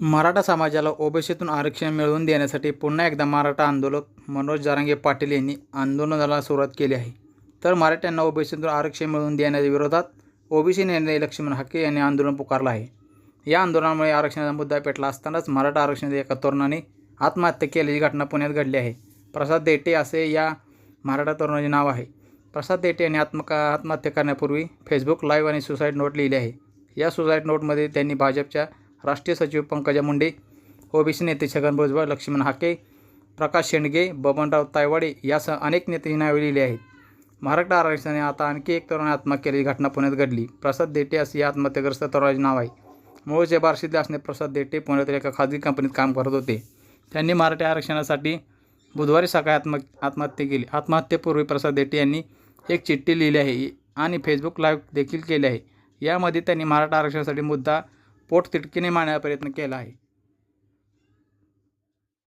मराठा समाजाला ओबीसीतून आरक्षण मिळवून देण्यासाठी पुन्हा एकदा मराठा आंदोलक मनोज जारंगे पाटील यांनी आंदोलनाला सुरुवात केली आहे. तर मराठ्यांना ओबीसीतून आरक्षण मिळवून देण्याच्या विरोधात ओबीसी नेते लक्ष्मण हाके यांनी आंदोलन पुकारलं आहे. या आंदोलनामुळे आरक्षणाचा मुद्दा पेटला असतानाच मराठा आरक्षणाच्या एका तरुणाने आत्महत्या केल्याची घटना पुण्यात घडली आहे. प्रसाद देटे असे या मराठा तरुणाचे नाव आहे. प्रसाद देटे यांनी आत्मका आत्महत्या करण्यापूर्वी फेसबुक लाईव्ह आणि सुसाईड नोट लिहिली आहे. या सुसाईड नोटमध्ये त्यांनी भाजपच्या राष्ट्रीय सचिव पंकजा मुंडे ओबीसी नेते छगन भुजबळ लक्ष्मण हाके प्रकाश शेंडगे बबनराव तायवाडे यासह अनेक नेत्यांची नावे लिहिली आहेत. मराठा आरक्षणाने आता आणखी एक तरुण आत्महत्या केलेली घटना पुण्यात घडली. प्रसाद देटे असे या आत्महत्याग्रस्त तरुणाचे नाव आहे. मूळचे बार्शीतले असणे प्रसाद देटे पुण्यातील एका खाजगी कंपनीत काम करत होते. त्यांनी मराठा आरक्षणासाठी बुधवारी सकाळी आत्म आत्महत्या केली. आत्महत्येपूर्वी प्रसाद देटे यांनी एक चिठ्ठी लिहिली आहे आणि फेसबुक लाईव्ह देखील केले आहे. यामध्ये त्यांनी मराठा आरक्षणासाठी मुद्दा पोटतिडकीने मांडण्याचा प्रयत्न केला आहे.